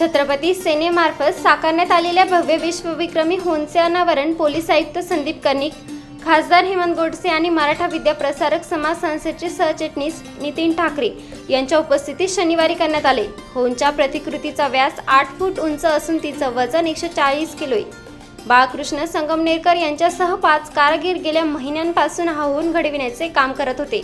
छत्रपती सेनेमार्फत साकारण्यात आलेल्या भव्य विश्वविक्रमी होनचे अनावरण पोलीस आयुक्त संदीप कर्णिक खासदार हेमंत गोडसे आणि मराठा विद्या प्रसारक समाज संस्थेचे सहचिटणीस नितीन ठाकरे यांच्या उपस्थितीत शनिवारी करण्यात आले. होनच्या प्रतिकृतीचा व्यास आठ फूट उंच असून तिचं वजन एकशे चाळीस किलो आहे. बाळकृष्ण संगमनेरकर यांच्यासह पाच कारागीर गेल्या महिन्यांपासून हा होऊन घडविण्याचे काम करत होते.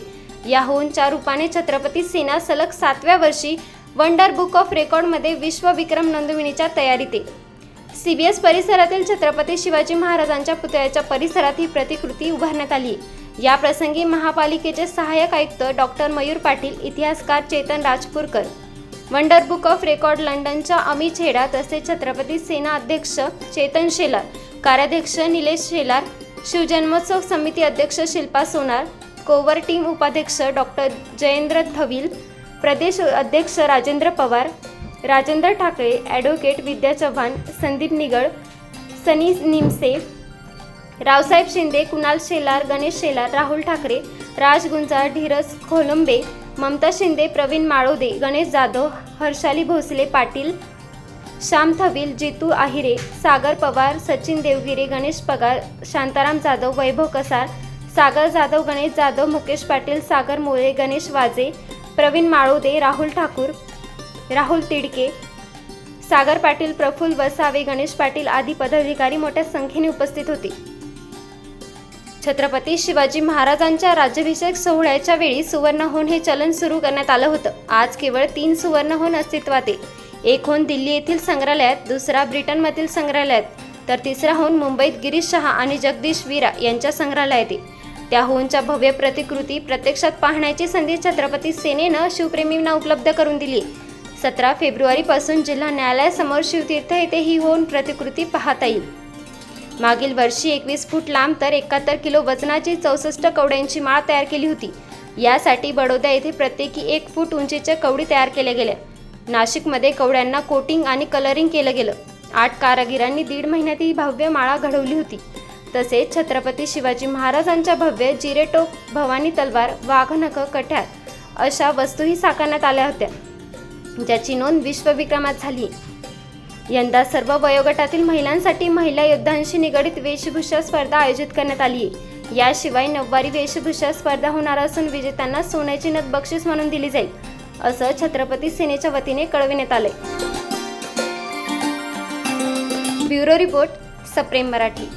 या होऊनच्या रूपाने छत्रपती सेना सलग सातव्या वर्षी वंडर बुक ऑफ रेकॉर्डमध्ये विश्वविक्रम नोंदविणीच्या तयारीत आहे. एस परिसरातील छत्रपती शिवाजी महाराजांच्या पुतळ्याच्या परिसरात ही प्रतिकृती उभारण्यात आली या प्रसंगी महापालिकेचे सहाय्यक आयुक्त डॉक्टर मयूर पाटील इतिहासकार Chetan Rajpurkar wonder book of record लंडनच्या अमित छेडा तसेच छत्रपती सेना अध्यक्ष चेतन शेलार कार्याध्यक्ष निलेश शेलार शिवजन्मोत्सव समिती अध्यक्ष शिल्पा सोनार कोवर टीम उपाध्यक्ष डॉक्टर जयेंद्र थविल प्रदेश अध्यक्ष राजेंद्र पवार राजेंद्र ठाकरे ॲडव्होकेट विद्या चव्हाण संदीप निगळ सनी निमसे रावसाहेब शिंदे कुणाल शेलार गणेश शेलार राहुल ठाकरे राज गुंजाळ धीरज खोलंबे ममता शिंदे प्रवीण माळोदे गणेश जाधव हर्षाली भोसले पाटील श्याम थविल जितू आहिरे सागर पवार सचिन देवगिरे गणेश पगार शांताराम जाधव वैभव कसार सागर जाधव गणेश जाधव मुकेश पाटील सागर मोरे गणेश वाजे प्रवीण माळोदे राहुल ठाकूर राहुल तिडके सागर पाटील प्रफुल्ल वसावे गणेश पाटील आदी पदाधिकारी मोठ्या संख्येने उपस्थित होते. छत्रपती शिवाजी महाराजांच्या राज्याभिषेक सोहळ्याच्या वेळी सुवर्णहोन हे चलन सुरू करण्यात आलं होतं. आज केवळ तीन सुवर्णहोन अस्तित्वात आहे. एक होन दिल्ली येथील संग्रहालयात दुसरा ब्रिटनमधील संग्रहालयात तर तिसरा होन मुंबईत गिरीश शहा आणि जगदीश वीरा यांच्या संग्रहालयात आहे. त्या होनच्या भव्य प्रतिकृती प्रत्यक्षात पाहण्याची संधी छत्रपती सेनेनं शिवप्रेमींना उपलब्ध करून दिली. सतरा फेब्रुवारीपासून जिल्हा न्यायालयासमोर शिवतीर्थ येथे ही होऊन प्रतिकृती पाहता येईल. मागील वर्षी एकवीस फूट लांब तर एकाहत्तर किलो वजनाची चौसष्ट कवड्यांची माळ तयार केली होती. यासाठी बडोदा येथे प्रत्येकी एक फूट उंचीच्या कवडी तयार केल्या गेल्या नाशिकमध्ये कवड्यांना कोटिंग आणि कलरिंग केलं गेलं. आठ कारागिरांनी दीड महिन्यात ही भव्य माळा घडवली होती. तसेच छत्रपती शिवाजी महाराजांच्या भव्य जिरेटोप भवानी तलवार वाघनख कठ्यार अशा वस्तूही साकारण्यात आल्या होत्या ज्याची नोंद विश्वविक्रमात झाली. यंदा सर्व वयोगटातील महिलांसाठी महिला योद्धांशी निगडित वेशभूषा स्पर्धा आयोजित करण्यात आली. आहे याशिवाय नववारी वेशभूषा स्पर्धा होणार असून विजेत्यांना सोन्याची नथ बक्षीस म्हणून दिली जाईल असं छत्रपती सेनेच्या वतीने कळविण्यात आले ब्युरो रिपोर्ट सप्रेम मराठी.